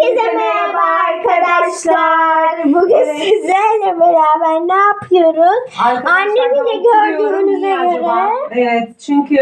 Herkese merhaba arkadaşlar. Bugün sizlerle beraber ne yapıyoruz? Annemi de gördüğünüze göre. acaba? Evet çünkü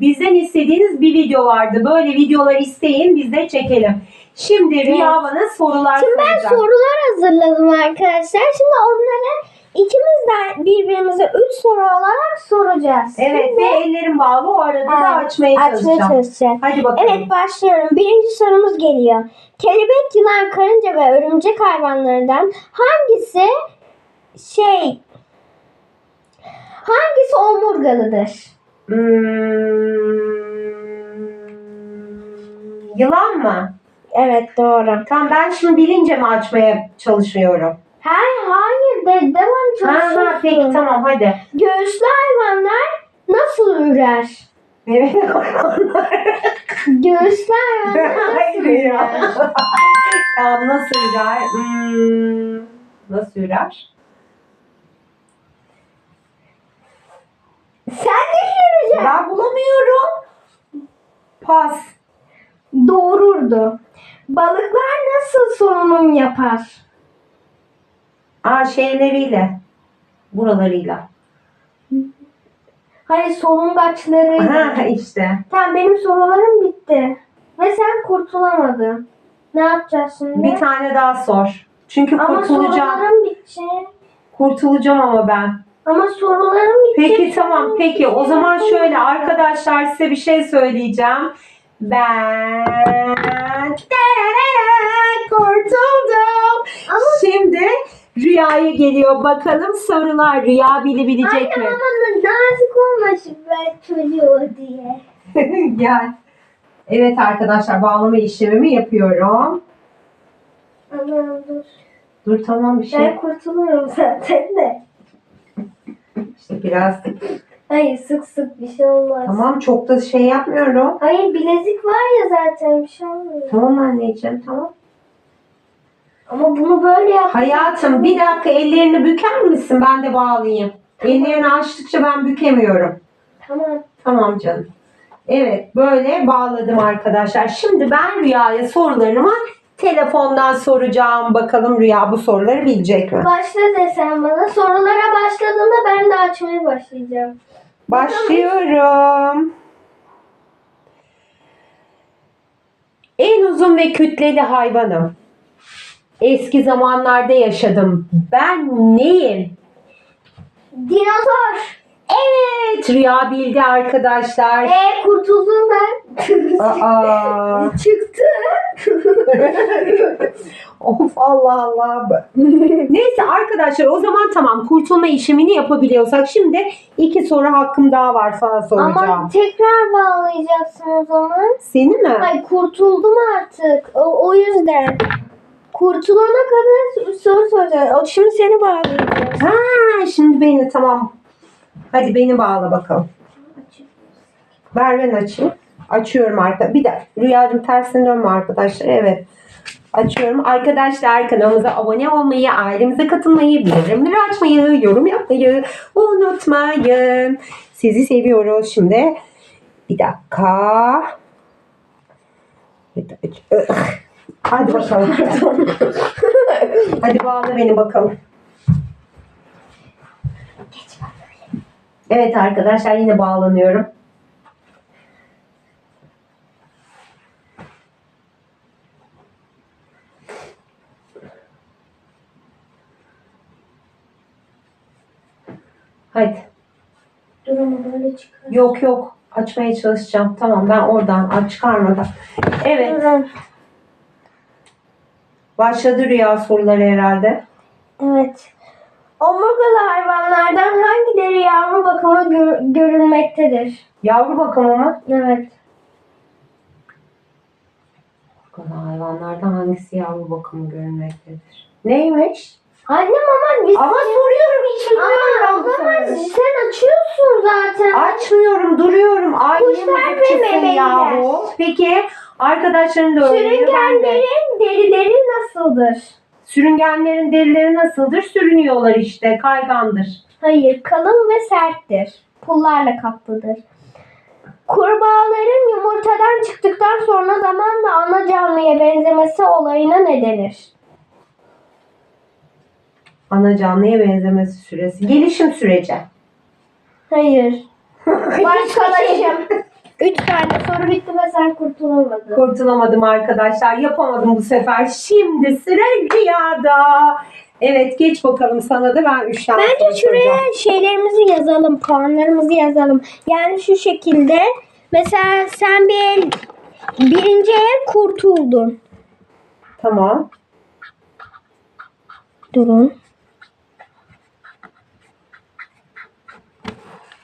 bizden istediğiniz bir video vardı. Böyle videolar isteyin biz de çekelim. Şimdi Rüya bana sorular Şimdi ben soracak. sorular hazırladım arkadaşlar. Şimdi onları ikimiz de birbirimize üç soru olarak soracağız. Evet ve ellerim bağlı o arada da Evet, açmaya çalışacağım. çalışacağız. Hadi bakalım. Evet başlıyorum. Birinci sorumuz geliyor. Kelebek, yılan, karınca ve örümcek hayvanlarından hangisi şey hangisi omurgalıdır? Hmm, yılan mı? Evet doğru. Tamam ben şimdi bilince mi açmaya çalışıyorum? Hayır hayır de devam Ha, ha, peki tamam hadi. Göğüslü hayvanlar nasıl ürer? Evet. Göğüslü hayvanlar nasıl Hayır ya. ürer? Tamam nasıl ürer? Hmm, nasıl ürer? Sen düşüneceksin. Ben bulamıyorum. Pas. Doğururdu. Balıklar nasıl solunum yapar? Aa şeyleriyle. Buralarıyla. Hayır solungaçları. Ha işte. Tamam benim sorularım bitti. Ve sen kurtulamadın. Ne yapacağız şimdi? Bir tane daha sor. Çünkü Ama kurtulacağım. sorularım bitti. Kurtulacağım ama ben. Ama sorularım bitti. Peki tamam peki o zaman şöyle arkadaşlar size bir şey söyleyeceğim. Ben kurtuldum. Ama- Şimdi Rüya'ya geliyor. Bakalım sorular Rüya bilebilecek Anne mi? ama nazik olmasın ben çocuğu diye. Gel. Evet arkadaşlar bağlama işlemimi yapıyorum. Aman dur. Dur tamam bir Ben şey. kurtulurum zaten de. İşte biraz. Hayır sık sık bir şey olmaz. Tamam çok da şey yapmıyorum. Hayır bilezik var ya zaten bir şey olmuyor. Tamam anneciğim tamam. Ama bunu böyle yap. Hayatım bir dakika ellerini büker misin? Ben de bağlayayım. Ellerini açtıkça ben bükemiyorum. Tamam. Tamam canım. Evet böyle bağladım arkadaşlar. Şimdi ben Rüya'ya sorularımı telefondan soracağım. Bakalım Rüya bu soruları bilecek mi? Başla desen bana. Sorulara başladığında ben de açmaya başlayacağım. Başlıyorum. En uzun ve kütleli hayvanım. Eski zamanlarda yaşadım. Ben neyim? Dinozor. Evet, Rüya bildi arkadaşlar. Ee kurtuldum ben. Aa. Çıktı. of Allah Allah. Neyse arkadaşlar o zaman tamam kurtulma işlemini yapabiliyorsak şimdi iki soru hakkım daha var sana soracağım. Ama tekrar bağlayacaksın o zaman. Seni mi? Ay kurtuldum artık. O, o yüzden. Kurtulana kadar soru soracağız. O şimdi seni bağlayacağız. Ha, şimdi beni tamam. Hadi beni bağla bakalım. Ver ben açayım. Açıyorum arka. Bir de Rüyacığım tersine dönme arkadaşlar. Evet. Açıyorum. Arkadaşlar kanalımıza abone olmayı, ailemize katılmayı, bildirimleri açmayı, yorum yapmayı unutmayın. Sizi seviyoruz. Şimdi bir dakika. Bir dakika. Hadi bakalım. Hadi bağla beni bakalım. Evet arkadaşlar yine bağlanıyorum. Hadi. Dur ama böyle çıkar. Yok yok. Açmaya çalışacağım. Tamam ben oradan aç çıkarmadan. Evet. Durun. Başladı rüya soruları herhalde. Evet. Omurgalı hayvanlardan hangileri yavru bakımı gör- görülmektedir? Yavru bakımı mı? Evet. Bakalım hayvanlardan hangisi yavru bakımı görülmektedir? Neymiş? Annem ama biz... Ama soruyorum hiç bilmiyorum ben Ama o zaman soruları. sen açıyorsun zaten. Açmıyorum, duruyorum. Ay Kuşlar memeliler. yahu. Peki arkadaşların da de. Sürüngenlerin derileri nasıldır? Sürüngenlerin derileri nasıldır? Sürünüyorlar işte. Kaygandır. Hayır, kalın ve serttir. Pullarla kaplıdır. Kurbağaların yumurtadan çıktıktan sonra zamanla ana canlıya benzemesi olayına ne denir? Ana canlıya benzemesi süresi. Gelişim süreci. Hayır. Başkalaşım. Üç tane soru bitti ve sen kurtulamadın. Kurtulamadım arkadaşlar. Yapamadım bu sefer. Şimdi sıra Rüya'da. Evet geç bakalım sana da ben üç tane soru Bence şuraya soracağım. şeylerimizi yazalım, puanlarımızı yazalım. Yani şu şekilde. Mesela sen bir el, birinci el kurtuldun. Tamam. Durun.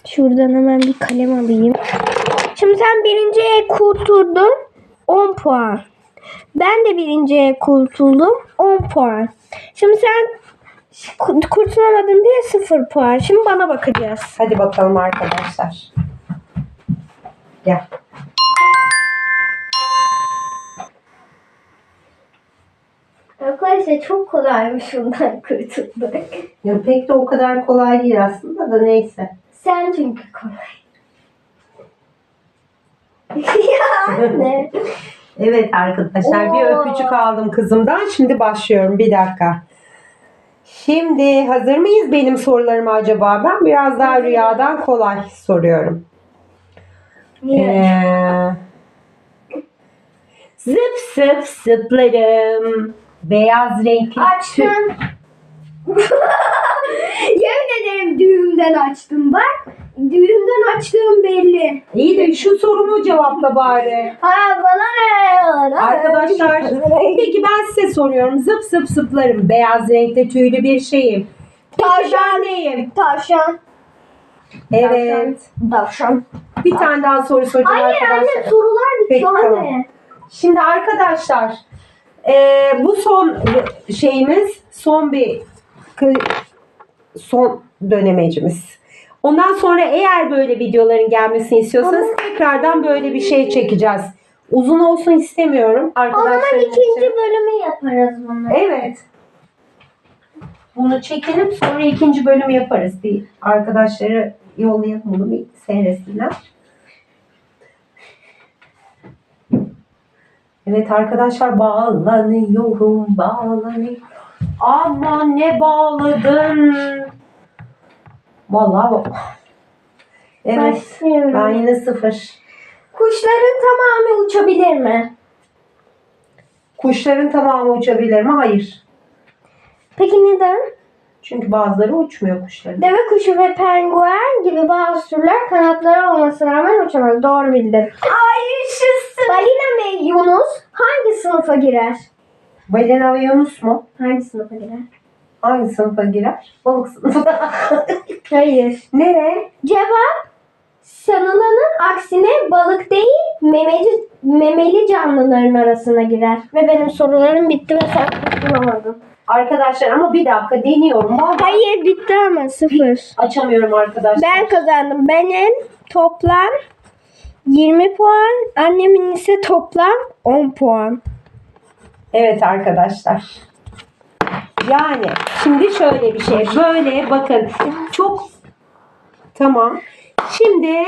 Şuradan hemen bir kalem alayım. Sen birinci el kurtuldun. 10 puan. Ben de birinci el kurtuldum. 10 puan. Şimdi sen ku- kurtulamadın diye 0 puan. Şimdi bana bakacağız. Hadi bakalım arkadaşlar. Gel. Arkadaşlar çok kolaymış bundan kurtulduk. Ya pek de o kadar kolay değil aslında da neyse. Sen çünkü kolay. Ya anne. Evet arkadaşlar bir Oo. öpücük aldım kızımdan. Şimdi başlıyorum. Bir dakika. Şimdi hazır mıyız benim sorularıma acaba? Ben biraz daha rüyadan kolay soruyorum. Ee, zıp zıp zıplarım. Beyaz renkli Açtım. Yemin ederim düğümden açtım bak. Düğümden açtığım belli. İyi de şu sorumu cevapla bari. Ha bana ne? Arkadaşlar peki ben size soruyorum. Zıp zıp zıplarım. Beyaz renkli tüylü bir şeyim. Ben neyim? Tavşan. Evet. Tavşan. Bir tane daha soru soracağım Hayır arkadaşlar. anne sorular Peki, bitiyor tamam. anne. Şimdi arkadaşlar eee, bu son şeyimiz son bir kı- son dönemecimiz. Ondan sonra eğer böyle videoların gelmesini istiyorsanız tekrardan böyle bir şey çekeceğiz. Uzun olsun istemiyorum O zaman arkadaşlar. ikinci bölümü yaparız bunu. Evet. Bunu çekelim sonra ikinci bölüm yaparız. Bir arkadaşları yollayalım bunu bir seyretsinler. Evet arkadaşlar bağlanıyorum bağlanıyorum. Aman ne bağladın. Vallahi bak. Evet. Başlıyorum. Ben yine sıfır. Kuşların tamamı uçabilir mi? Kuşların tamamı uçabilir mi? Hayır. Peki neden? Çünkü bazıları uçmuyor kuşların. Deve kuşu ve penguen gibi bazı türler kanatları olmasına rağmen uçamaz. Doğru bildin. Ay yaşasın. Balina ve Yunus hangi sınıfa girer? Balina ve Yunus mu? Hangi sınıfa girer? Hangi sınıfa girer? Balık sınıfına. Hayır. Nereye? Cevap sanılanın aksine balık değil memeli, memeli canlıların arasına girer. Ve benim sorularım bitti ve sen kurtulamadın. Arkadaşlar ama bir dakika deniyorum. Vallahi Hayır bitti ama sıfır. açamıyorum arkadaşlar. Ben kazandım. Benim toplam 20 puan. Annemin ise toplam 10 puan. Evet arkadaşlar. Yani şimdi şöyle bir şey. Böyle bakın. Çok tamam. Şimdi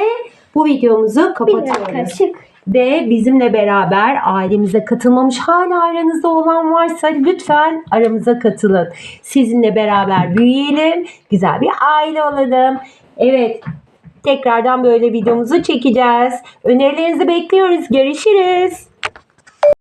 bu videomuzu kapatıyoruz. Ve bizimle beraber ailemize katılmamış hala aranızda olan varsa lütfen aramıza katılın. Sizinle beraber büyüyelim. Güzel bir aile olalım. Evet. Tekrardan böyle videomuzu çekeceğiz. Önerilerinizi bekliyoruz. Görüşürüz.